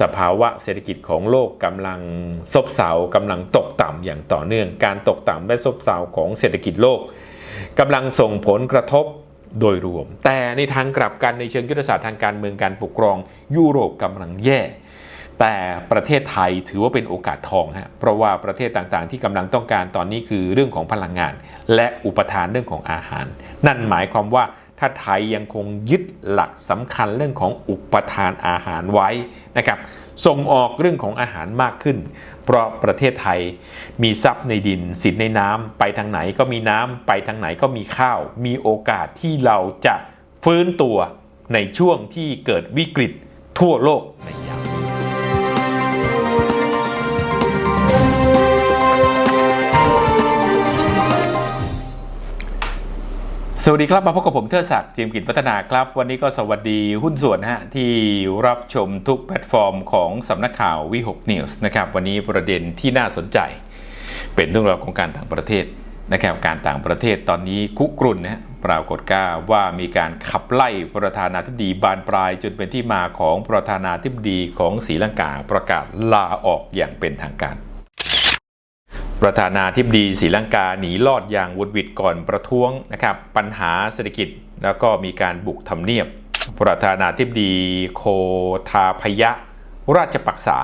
สภาวะเศรษฐกิจของโลกกำลังซบเซากำลังตกต่ำอย่างต่อเนื่อง การตกต่ำและซบเซาของเศรษฐกิจโลกกำลังส่งผลกระทบโดยรวม แต่ในทางกลับกันในเชิงยุทธศาสตร์ทางการเมืองการปกครองยุโรปกำลังแย่ แต่ประเทศไทยถือว่าเป็นโอกาสทองฮะเพราะว่าประเทศต่างๆ ที่กำลังต้องการตอนนี้คือเรื่องของพลังงาน และอุปทานเรื่องของอาหาร นั่นหมายความว่า ถ้าไทยยังคงยึดหลักสำคัญเรื่องของอุปทานอาหารไว้นะครับ ส่งออกเรื่องของอาหารมากขึ้น เพราะประเทศไทยมีทรัพย์ในดิน สินในน้ำไปทางไหนก็มีน้ำไปทางไหนก็มีข้าว มีโอกาสที่เราจะฟื้นตัวในช่วงที่เกิดวิกฤตทั่วโลกในยา สวัสดีครับมาพบกับผมเทิดศักดิ์จียมกิจพัฒนาครับ วันนี้ก็สวัสดีหุ้นส่วนฮะที่รับชมทุกแพลตฟอร์มของสำนักข่าววิหกนิวส์นะครับวันนี้ประเด็นที่น่าสนใจ เป็นเรื่องราวของการต่างประเทศนะครับการต่างประเทศตอนนี้คุกรุ่นนะฮะปรากฏกาว่ามีการขับไล่ประธานาธิบดีบานปลาย จนเป็นที่มาของประธานาธิบดีของศรีลังกาประกาศลาออกอย่างเป็นทางการ ประธานาธิบดีศรีลังกาหนีรอดอย่างวุดวิดก่อนประท้วงนะครับปัญหาเศรษฐกิจแล้วก็มีการบุกทำเนียบ ประธานาธิบดีโคทาพยะ ราชปักษา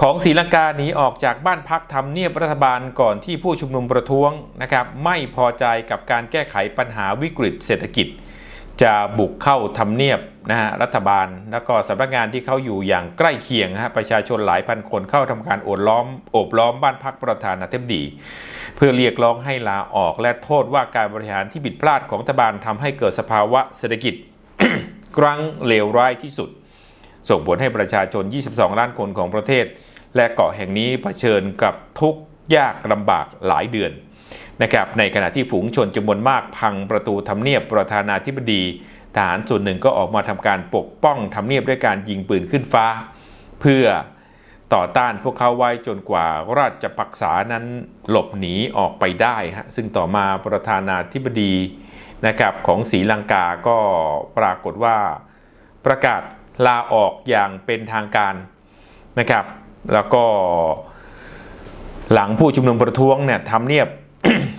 ของศรีลังกาหนีออกจากบ้านพักทำเนียบรัฐบาลก่อนที่ผู้ชุมนุมประท้วงนะครับไม่พอใจกับการแก้ไขปัญหาวิกฤตเศรษฐกิจ จะบุกเข้าทำเนียบนะฮะรัฐบาล แล้วก็สำนักงานที่เขาอยู่อย่างใกล้เคียงฮะประชาชนหลายพันคนเข้าทำการโอบล้อมโอบล้อมบ้านพักประธานาธิบดี เพื่อเรียกร้องให้ลาออกและโทษว่าการบริหารที่ผิดพลาดของรัฐบาลทำให้เกิดสภาวะเศรษฐกิจครั้งเลวร้ายที่สุด ส่งผลให้ประชาชน 22 ล้านคนของประเทศ และเกาะแห่งนี้เผชิญกับทุกยากลำบากหลายเดือน นะครับในขณะที่ฝูงชนจำนวนมากพังประตูทำเนียบประธานาธิบดี ทหารส่วนหนึ่งก็ออกมาทำการปกป้องทำเนียบด้วยการยิงปืนขึ้นฟ้า เพื่อต่อต้านพวกเขาไว้จนกว่าราชปักษานั้นหลบหนีออกไปได้ฮะซึ่งต่อมาประธานาธิบดีนะครับของศรีลังกาก็ปรากฏว่าประกาศลาออกอย่างเป็นทางการนะครับ แล้วก็หลังผู้ชุมนุมประท้วงเนี่ยทำเนียบ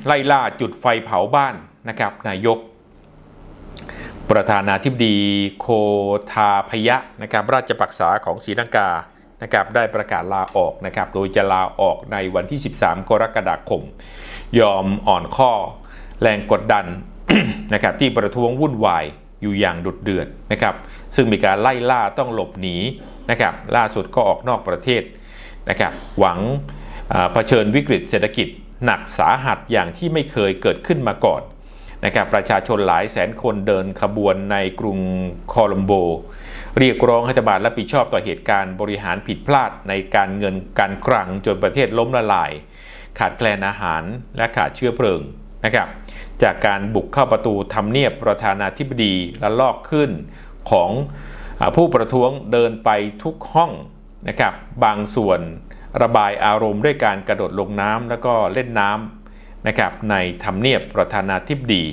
ไล่ล่าจุดไฟเผาบ้านนะครับนายก ประธานาธิบดีโคทาพยะนะครับราชปักษาของศรีลังกานะครับได้ประกาศลาออกนะครับโดยจะลาออกในวันที่ 13 กรกฎาคม ยอมอ่อนข้อแรงกดดันนะครับที่ประท้วงวุ่นวายอยู่อย่างดุดเดือดนะครับซึ่งมีการไล่ล่าต้องหลบหนีนะครับล่าสุดก็ออกนอกประเทศนะครับหวังเผชิญวิกฤตเศรษฐกิจ หนักสาหัสอย่างที่ไม่เคยเกิดขึ้นมาก่อนนะครับประชาชนหลายแสนคนเดินขบวนในกรุงโคลัมโบ เรียกร้องให้รัฐบาลรับผิดชอบต่อเหตุการณ์บริหารผิดพลาดในการเงินการคลังจนประเทศล้มละลาย ขาดแคลนอาหารและขาดเชื้อเพลิงนะครับจากการบุกเข้าประตูทำเนียบประธานาธิบดีและลอกขึ้นของผู้ประท้วงเดินไปทุกห้องนะครับบางส่วน ระบายอารมณ์ด้วยการกระโดดลงน้ำแล้วก็เล่นน้ำนะครับในทำเนียบประธานาธิบดี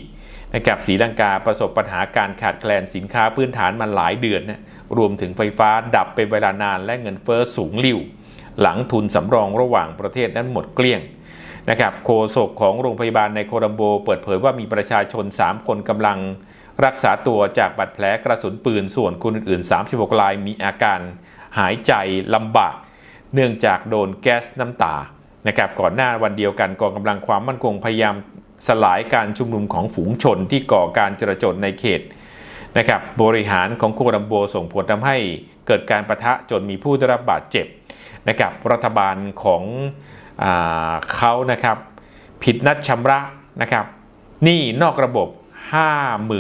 นะครับศรีลังกาประสบปัญหาการขาดแคลนสินค้าพื้นฐานมาหลายเดือนนะรวมถึงไฟฟ้าดับเป็นเวลานานและเงินเฟ้อสูงลิ่วหลังทุนสำรองระหว่างประเทศนั้นหมดเกลี้ยงนะครับโฆษกของโรงพยาบาลในโคลัมโบ เปิดเผยว่ามีประชาชน 3 คนกำลังรักษาตัวจากบาดแผลกระสุนปืนส่วนคนอื่นๆ 36รายมีอาการหายใจลำบาก เนื่องจากโดนแก๊สน้ำตานะครับก่อนหน้าวันเดียวกันกองกำลังความมั่นคงพยายามสลายการชุมนุมของฝูงชนที่ก่อการจราจนในเขตนะครับบริหารของโคลัมโบส่งผลทำให้เกิดการประทะจนมีผู้ได้รับบาดเจ็บนะครับรัฐบาลของอาเขานะครับผิดนัดชำระนะครับหนี้นอกระบบ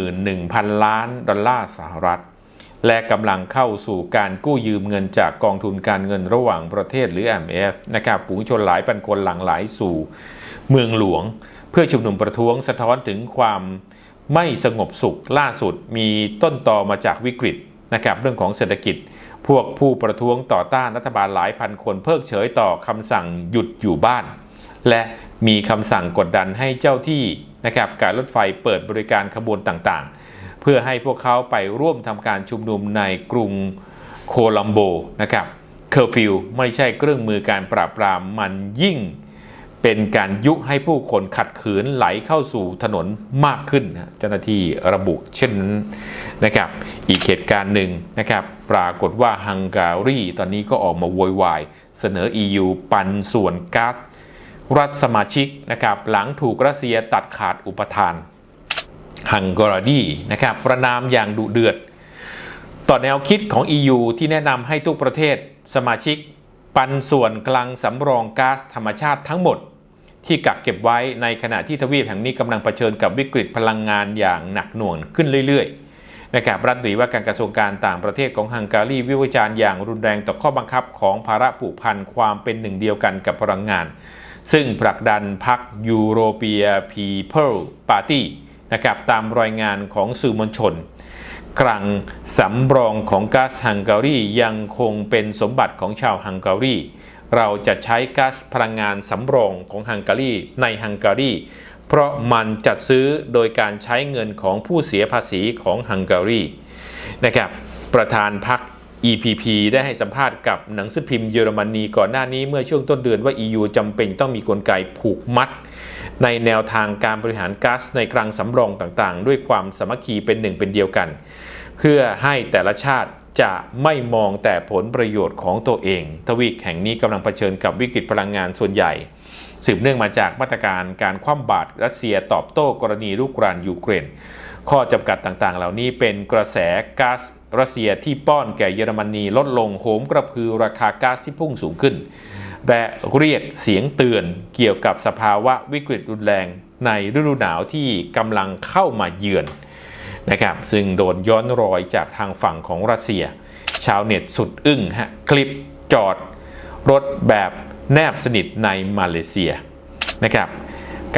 51,000 ล้านดอลลาร์สหรัฐ และกำลังเข้าสู่การกู้ยืมเงินจากกองทุนการเงินระหว่างประเทศหรือ IMF นะครับฝูงชนหลายพันคนหลั่งไหลสู่เมืองหลวง เพื่อชุมนุมประท้วงสะท้อนถึงความไม่สงบสุขล่าสุดมีต้นตอมาจากวิกฤตนะครับเรื่องของเศรษฐกิจ พวกผู้ประท้วงต่อต้านรัฐบาลหลายพันคนเพิกเฉยต่อคำสั่งหยุดอยู่บ้าน และมีคำสั่งกดดันให้เจ้าที่นะครับการรถไฟเปิดบริการขบวนต่าง พื่อให้พวกเขาไปร่วมทำการชุมนุมในกรุงโคลัมโบนะครับเคอร์ฟิวไม่ใช่เครื่องมือการปราบปรามมันยิ่งเป็นการยุให้ผู้คนขัดขืนไหลเข้าสู่ถนนมากขึ้นเจ้าหน้าที่ระบุเช่นนั้นนะครับอีกเหตุการณ์หนึ่งนะครับปรากฏว่าฮังการีตอนนี้ก็ออกมาโวยวายเสนอ EU ปันส่วนก๊าซรัฐสมาชิกนะครับหลังถูกรัสเซียตัดขาดอุปทาน ฮังการีนะครับประนามอย่างดุเดือด ต่อแนวคิดของ EU ที่แนะนำให้ทุกประเทศสมาชิก ปันส่วนกลางสำรองก๊าซธรรมชาติทั้งหมด ที่กักเก็บไว้ในขณะที่ทวีปแห่งนี้กำลังเผชิญกับวิกฤตพลังงานอย่างหนักหน่วงขึ้นเรื่อยๆนะครับรัฐมนตรีว่าการกระทรวงการต่างประเทศของฮังการีวิวจารณ์อย่างรุนแรงต่อข้อบังคับของภาระผูกพันความเป็นหนึ่งเดียวกันกับพลังงาน ซึ่งผลักดันพรรคยูโรเปียพีเพิลปาร์ตี้ นะครับตามรายงานของสื่อมวลชนคลังสำรองของก๊าซฮังการียังคงเป็นสมบัติของชาวฮังการี เราจะใช้ก๊าซพลังงานสำรองของฮังการีในฮังการี เพราะมันจัดซื้อโดยการใช้เงินของผู้เสียภาษีของฮังการีนะครับประธานพรรค EPP ได้ให้สัมภาษณ์กับหนังสือพิมพ์เยอรมนีก่อนหน้านี้เมื่อช่วงต้นเดือนว่า EU จำเป็นต้องมีกลไกผูกมัด ในแนวทางการบริหารก๊าซในคลังสำรองต่างๆ ด้วยความสมัคคีเป็นหนึ่งเป็นเดียวกัน เพื่อให้แต่ละชาติจะไม่มองแต่ผลประโยชน์ของตัวเอง ทวีปแห่งนี้กำลังเผชิญกับวิกฤตพลังงานส่วนใหญ่ สืบเนื่องมาจากมาตรการการคว่ำบาตรรัสเซียตอบโต้กรณีลุกรานยูเครนข้อจำกัดต่างๆ เหล่านี้เป็นกระแสก๊าซ รัสเซียที่ป้อนแก่เยอรมนีลดลงโหมกระพือราคาก๊าซที่พุ่งสูงขึ้น และเรียกเสียงเตือนเกี่ยวกับสภาวะวิกฤตรุนแรงในฤดูหนาวที่กำลังเข้ามาเยือนนะครับซึ่งโดนย้อนรอยจากทางฝั่งของรัสเซีย ชาวเน็ตสุดอึ้งฮะคลิปจอดรถแบบแนบสนิทในมาเลเซียนะครับ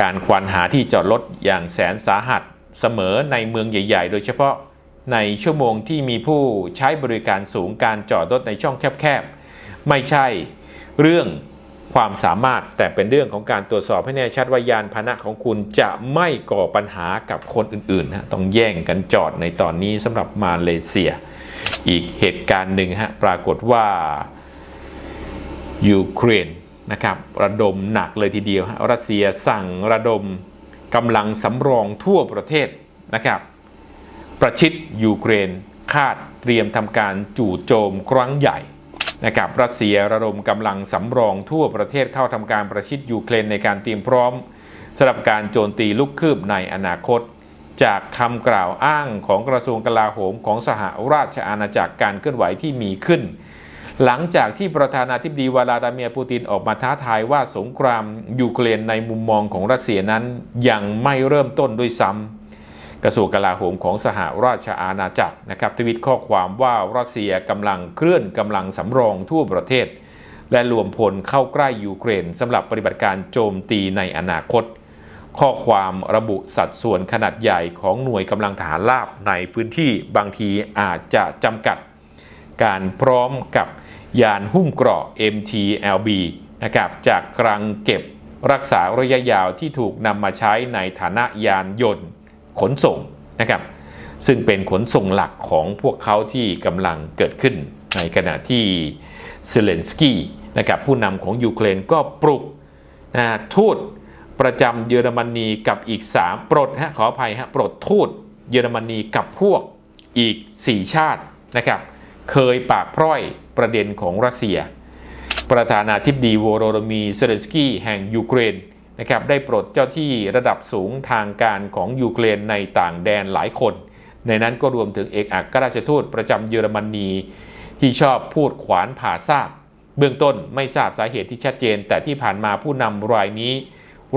การควานหาที่จอดรถอย่างแสนสาหัสเสมอในเมืองใหญ่ ๆ โดยเฉพาะ ในชั่วโมงที่มีผู้ใช้บริการสูงการจอดรถในช่องแคบๆ ไม่ใช่เรื่องความสามารถแต่เป็นเรื่องของการตรวจสอบให้แน่ชัดว่ายานพาหนะของคุณจะไม่ก่อปัญหากับคนอื่นๆนะต้องแย่งกันจอดในตอนนี้สำหรับมาเลเซีย อีกเหตุการณ์หนึ่งฮะปรากฏว่ายูเครนนะครับระดมหนักเลยทีเดียวฮะรัสเซียสั่งระดมกำลังสำรองทั่วประเทศนะครับ ประชิดยูเครน คาดเตรียมทำการจู่โจมครั้งใหญ่นะครับรัสเซียระดมกำลังสำรองทั่วประเทศเข้าทำการประชิดยูเครนในการเตรียมพร้อมสำหรับการโจมตีลุกคืบในอนาคต จากคำกล่าวอ้างของกระทรวงกลาโหมของสหราชอาณาจักรการเคลื่อนไหวที่มีขึ้น หลังจากที่ประธานาธิบดีวลาดาเมียร์ปูตินออกมาท้าทายว่าสงครามยูเครนในมุมมองของรัสเซียนั้นยังไม่เริ่มต้นด้วยซ้ำ กระทรวงกลาโหมของสหราชอาณาจักรนะครับทวิตข้อความว่ารัสเซียกำลังเคลื่อนกำลังสำรองทั่วประเทศ และรวมพลเข้าใกล้ยูเครนสำหรับปฏิบัติการโจมตีในอนาคต ข้อความระบุสัดส่วนขนาดใหญ่ของหน่วยกำลังทหารราบในพื้นที่บางทีอาจจะจำกัด การพร้อมกับยานหุ้มเกราะ MTLB นะครับจากกลังเก็บรักษาระยะยาวที่ถูกนำมาใช้ในฐานะยานยนต์ ขนส่งนะครับ ซึ่งเป็นขนส่งหลักของพวกเขาที่กำลังเกิดขึ้น ในขณะที่เซเลนสกี้นะครับผู้นำของยูเครนก็ปลุกนะทูตประจำเยอรมนีกับอีก 3 ปลดฮะขออภัยฮะปลดทูตเยอรมนีกับพวกอีก 4 ชาตินะครับ เคยปากพร่อยประเด็นของรัสเซีย ประธานาธิบดีโวโรโดมีเซเลนสกี้แห่งยูเครน นะครับได้ปลดเจ้าที่ระดับสูงทางการของยูเครนในต่างแดนหลายคน ในนั้นก็รวมถึงเอกอัครราชทูตประจำเยอรมนี ที่ชอบพูดขวานผ่าซากเบื้องต้นไม่ทราบสาเหตุที่ชัดเจน แต่ที่ผ่านมาผู้นำรายนี้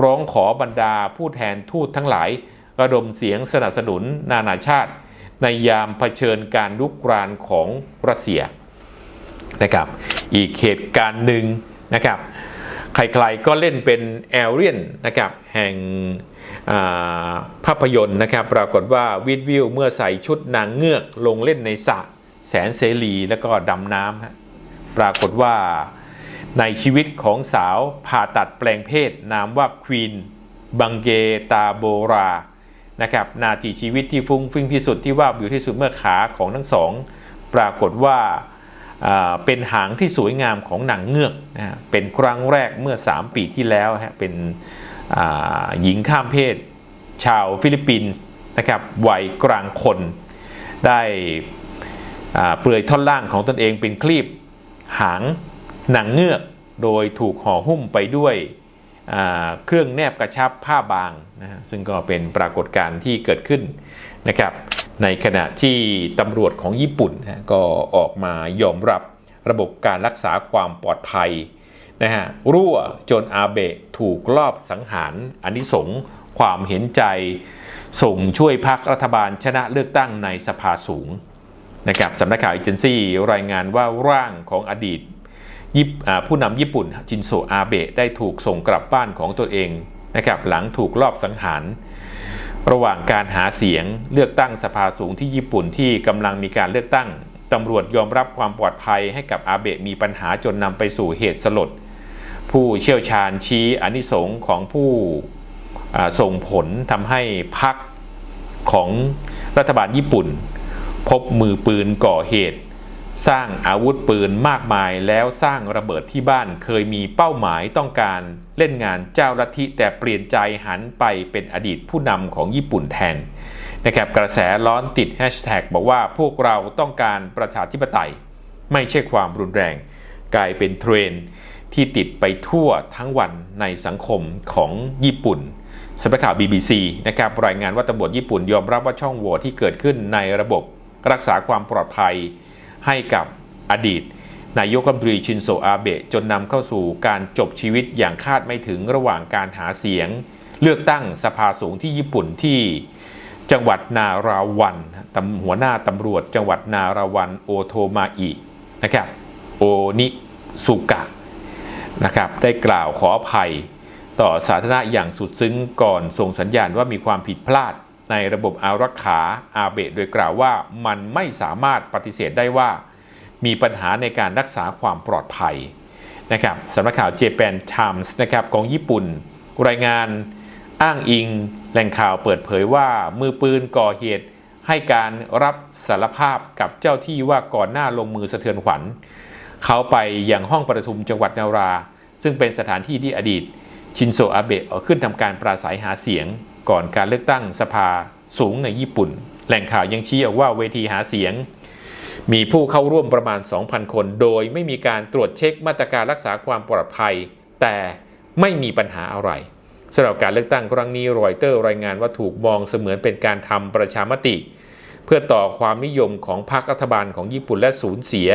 ร้องขอบรรดาผู้แทนทูตทั้งหลายระดมเสียงสนับสนุนนานาชาติ ในยามเผชิญการลุกรานของรัสเซียนะครับ อีกเหตุการณ์หนึ่งนะครับ ใครๆก็เล่นเป็นแอลเรียนนะครับแห่งภาพยนตร์นะครับ ปรากฏว่าวิดวิวเมื่อใส่ชุดนางเงือกลงเล่นในสระแสนเสรีแล้วก็ดำน้ำปรากฏว่าในชีวิตของสาวผ่าตัดแปลงเพศ นามว่าควีนบังเกตาโบรานะครับนาทีชีวิตที่ฟุ้งฟิ้งที่สุดที่ว่าอยู่ที่สุดเมื่อขาของทั้งสอง ปรากฏว่า เป็นหางที่สวยงามของหนังเงือกนะเป็นครั้งแรกเมื่อ 3 ปีที่แล้วฮะเป็นหญิงข้ามเพศ ชาวฟิลิปปินส์นะครับวัยกลางคน ได้เปลือยท่อนล่างของตนเองเป็นคลีบหางหนังเงือกโดยถูกห่อหุ้มไปด้วยเครื่องแนบกระชับผ้าบางนะฮะซึ่งก็เป็นปรากฏการณ์ที่เกิดขึ้นนะครับ ในขณะที่ตำรวจของญี่ปุ่นนะก็ออกมายอมรับระบบการรักษาความปลอดภัยนะฮะรั่วจนอาเบะถูกลอบสังหารอนนิสงความเห็นใจส่งช่วยพักรัฐบาลชนะเลือกตั้งในสภาสูงนะครับสำนักข่าวเอเจนซี่รายงานว่าร่างของอดีตผู้นำญี่ปุ่นจินโซอาเบะได้ถูกส่งกลับบ้านของตัวเองนะครับหลังถูกลอบสังหาร ระหว่างการหาเสียงเลือกตั้งสภาสูงที่ญี่ปุ่นที่กำลังมีการเลือกตั้งตำรวจยอมรับความปลอดภัยให้กับอาเบะมีปัญหาจนนำไปสู่เหตุสลด ผู้เชี่ยวชาญชี้อนิสงของผู้ส่งผลทำให้พักของรัฐบาลญี่ปุ่น พบมือปืนก่อเหตุ สร้างอาวุธปืนมากมายแล้วสร้างระเบิดที่บ้านเคยมีเป้าหมายต้องการเล่นงานเจ้าลัทธิแต่เปลี่ยนใจหันไปเป็นอดีตผู้นำของญี่ปุ่นแทนนะครับกระแสร้อนติดแฮชแท็กบอกว่าพวกเราต้องการประชาธิปไตย ไม่ใช่ความรุนแรง กลายเป็นเทรนที่ติดไปทั่วทั้งวันในสังคมของญี่ปุ่นสำนักข่าว BBC นะครับรายงานว่าตำรวจญี่ปุ่นยอมรับว่าช่องโหว่ที่เกิดขึ้นในระบบรักษาความปลอดภัย ให้กับอดีตนายกรัฐมนตรีชินโซอาเบะจนนำเข้าสู่การจบชีวิตอย่างคาดไม่ถึงระหว่างการหาเสียง เลือกตั้งสภาสูงที่ญี่ปุ่นที่จังหวัดนาราวันตำหัวหน้าตำรวจจังหวัดนาราวันโอโทมาอินะครับโอนิสุกะนะครับได้กล่าวขออภัยต่อสาธารณะอย่างสุดซึ้งก่อนส่งสัญญาณว่ามีความผิดพลาด ในระบบอารักขาอาเบะโดยกล่าวว่ามันไม่สามารถปฏิเสธได้ว่า มีปัญหาในการรักษาความปลอดภัยนะครับสำนักข่าว Japan Times นะครับของญี่ปุ่น รายงานอ้างอิงแหล่งข่าวเปิดเผยว่ามือปืนก่อเหตุให้การรับสารภาพกับเจ้าที่ว่าก่อนหน้าลงมือสะเทือนขวัญ เขาไปยังห้องประชุมจังหวัดนารา ซึ่งเป็นสถานที่ที่อดีตชินโซอาเบะขึ้นทำการปราศัยหาเสียง ก่อนการเลือกตั้งสภาสูงในญี่ปุ่น แหล่งข่าวยังชี้ออกว่าเวทีหาเสียง มีผู้เข้าร่วมประมาณ 2,000 คน โดยไม่มีการตรวจเช็คมาตรการรักษาความปลอดภัย แต่ไม่มีปัญหาอะไรสำหรับการเลือกตั้งครั้งนี้รอยเตอร์รายงานว่าถูกมองเสมือนเป็นการทำประชามติ เพื่อต่อความนิยมของพรรครัฐบาลของญี่ปุ่นและสูญเสีย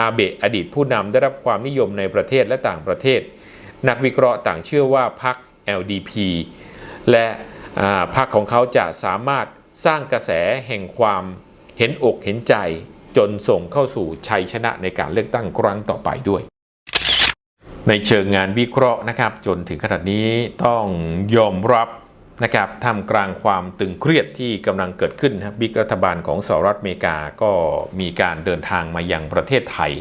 อาเบะอดีตผู้นำได้รับความนิยมในประเทศและต่างประเทศ นักวิเคราะห์ต่างเชื่อว่าพรรค LDP และ พรรคของเขาจะสามารถสร้างกระแสแห่งความเห็นอกเห็นใจ จนส่งเข้าสู่ชัยชนะในการเลือกตั้งครั้งต่อไปด้วย ในเชิงงานวิเคราะห์นะครับ จนถึงขนาดนี้ต้องยอมรับนะครับท่ามกลางความตึงเครียดที่กำลังเกิดขึ้นครับบิ๊กรัฐบาลของสหรัฐอเมริกาก็มีการเดินทางมายังประเทศไทย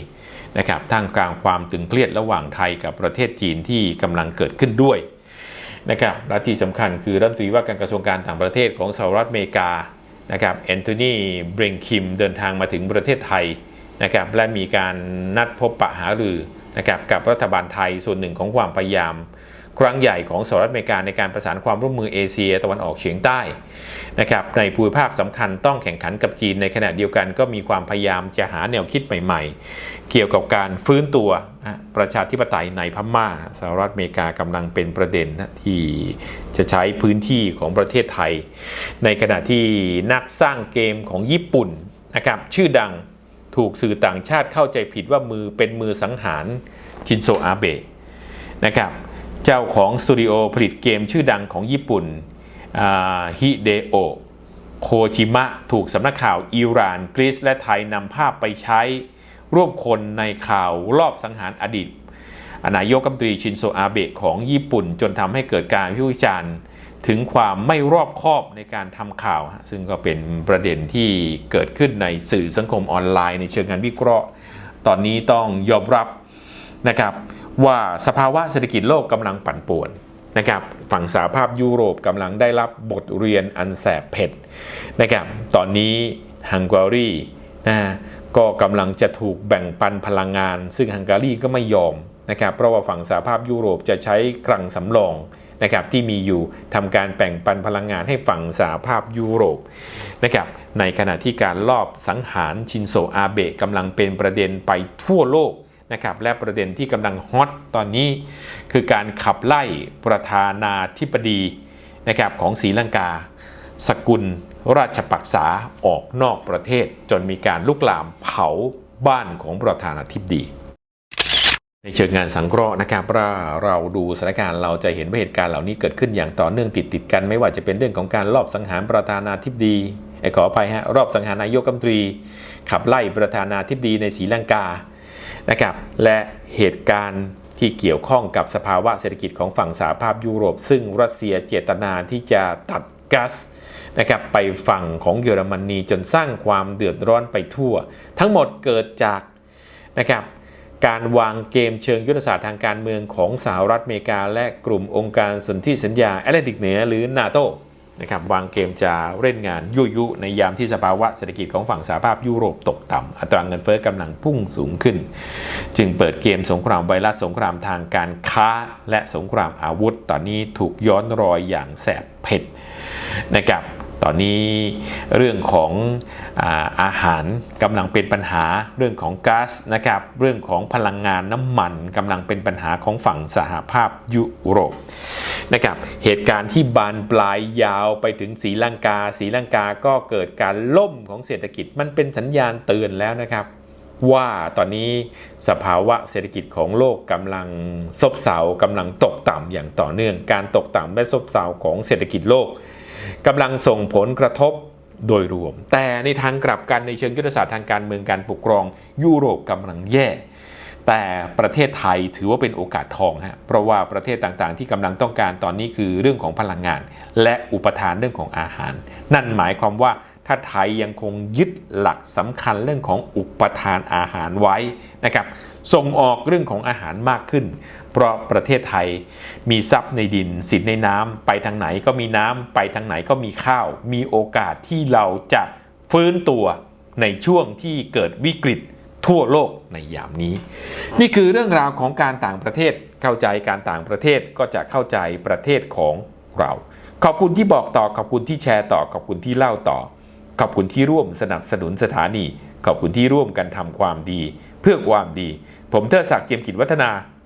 นะครับท่ามกลางความตึงเครียดระหว่างไทยกับประเทศจีนที่กำลังเกิดขึ้นด้วย นะครับและที่สำคัญคือรัฐมนตรีว่าการกระทรวงการต่างประเทศของสหรัฐอเมริกานะครับแอนโทนีเบรงคิมเดินทางมาถึงประเทศไทยนะครับและมีการนัดพบปะหารือนะครับกับรัฐบาลไทยส่วนหนึ่งของความพยายาม ครั้งใหญ่ของสหรัฐอเมริกาในการประสานความร่วมมือเอเชียตะวันออกเฉียงใต้นะครับในภูมิภาคสำคัญต้องแข่งขันกับจีนในขณะเดียวกันก็มีความพยายามจะหาแนวคิดใหม่ๆ เกี่ยวกับการฟื้นตัวประชาธิปไตยในพม่าสหรัฐอเมริกากำลังเป็นประเด็นนะที่จะใช้พื้นที่ของประเทศไทย ในขณะที่นักสร้างเกมของญี่ปุ่นนะครับชื่อดังถูกสื่อต่างชาติเข้าใจผิดว่ามือเป็นมือสังหารชินโซอาเบะนะครับ เจ้าของสตูดิโอผลิตเกมชื่อดังของญี่ปุ่นฮิเดโอโคจิมะถูกสำนักข่าวอิหร่านกรีซและไทยนำภาพไปใช้ร่วมคนในข่าวรอบสังหารอดีตนายกรัฐมนตรีชินโซอาเบะของญี่ปุ่น จนทำให้เกิดการวิวิจารณ์ถึงความไม่รอบคอบในการทำข่าว ซึ่งก็เป็นประเด็นที่เกิดขึ้นในสื่อสังคมออนไลน์ในเชิงงานวิเคราะห์ ตอนนี้ต้องยอมรับนะครับ ว่าสภาวะเศรษฐกิจโลกกำลังปั่นป่วนนะครับฝั่งสหภาพยุโรปกำลังได้รับบทเรียนอันแสบเผ็ดนะครับตอนนี้ฮังการีนะก็กำลังจะถูกแบ่งปันพลังงาน ซึ่งฮังการีก็ไม่ยอมนะครับเพราะว่าฝั่งสหภาพยุโรปจะใช้คลังสำรองนะครับที่มีอยู่ทำการแบ่งปันพลังงานให้ฝั่งสหภาพยุโรปนะครับในขณะที่การลอบสังหารชินโซอาเบะกำลังเป็นประเด็นไปทั่วโลก นะครับและประเด็นที่กำลังฮอตตอนนี้คือการขับไล่ประธานาธิบดีนะครับของศรีลังกา สกุลราชปักษาออกนอกประเทศ จนมีการลุกลามเผาบ้านของประธานาธิบดี ในเชิงงานสังเคราะห์นะครับว่าเราดูสถานการณ์เราจะเห็นว่าเหตุการณ์เหล่านี้เกิดขึ้นอย่างต่อเนื่องติดติดกัน ไม่ว่าจะเป็นเรื่องของการลอบสังหารประธานาธิบดีขออภัยฮะรอบสังหารนายกรัฐมนตรี ขับไล่ประธานาธิบดีในศรีลังกา นะครับและเหตุการณ์ที่เกี่ยวข้องกับสภาวะเศรษฐกิจของฝั่งสหภาพยุโรป ซึ่งรัสเซียเจตนาที่จะตัดก๊าซนะครับไปฝั่งของเยอรมนีจนสร้างความเดือดร้อนไปทั่ว ทั้งหมดเกิดจากนะครับการวางเกมเชิงยุทธศาสตร์ทางการเมืองของสหรัฐอเมริกา และกลุ่มองค์การสนธิสัญญาแอตแลนติกเหนือหรือนาโต นะครับวางเกมจะเล่นงานยุยุในยามที่สภาวะเศรษฐกิจของฝั่งสหภาพยุโรปตกต่ำอัตราเงินเฟ้อกำลังพุ่งสูงขึ้น จึงเปิดเกมสงครามไวรัสสงครามทางการค้าและสงครามอาวุธ ตอนนี้ถูกย้อนรอยอย่างแสบเผ็ดนะครับ ตอนนี้เรื่องของอาอาหารกำลังเป็นปัญหาเรื่องของก๊าซนะครับ เรื่องของพลังงานน้ำมันกำลังเป็นปัญหาของฝั่งสหภาพยุโรปนะครับเหตุการณ์ที่บานปลายยาวไปถึงศรีลังกาศรีลังกาก็เกิดการล่มของเศรษฐกิจมันเป็นสัญญาณเตือนแล้วนะครับ ว่าตอนนี้สภาวะเศรษฐกิจของโลกกำลังซบเซากำลังตกต่ำอย่างต่อเนื่อง การตกต่ำและซบเซาของเศรษฐกิจโลก กำลังส่งผลกระทบโดยรวม แต่ในทางกลับกันในเชิงยุทธศาสตร์ทางการเมืองการปกครอง ยุโรปกำลังแย่ แต่ประเทศไทยถือว่าเป็นโอกาสทองฮะเพราะว่าประเทศต่างๆ ที่กำลังต้องการตอนนี้คือเรื่องของพลังงาน และอุปทานเรื่องของอาหาร นั่นหมายความว่าถ้าไทยยังคงยึดหลักสำคัญเรื่องของอุปทานอาหารไว้นะครับส่งออกเรื่องของอาหารมากขึ้น เพราะประเทศไทยมีทรัพย์ในดินสินในน้ำไปทางไหนก็มีน้ำไปทางไหนก็มีข้าว มีโอกาสที่เราจะฟื้นตัวในช่วงที่เกิดวิกฤตทั่วโลกในยามนี้ นี่คือเรื่องราวของการต่างประเทศเข้าใจการต่างประเทศก็จะเข้าใจประเทศของเรา ขอบคุณที่บอกต่อขอบคุณที่แชร์ต่อขอบคุณที่เล่าต่อ ขอบคุณที่ร่วมสนับสนุนสถานี ขอบคุณที่ร่วมกันทำความดี เพื่อความดี ผมเทิดศักดิ์เจียมกิจวัฒนา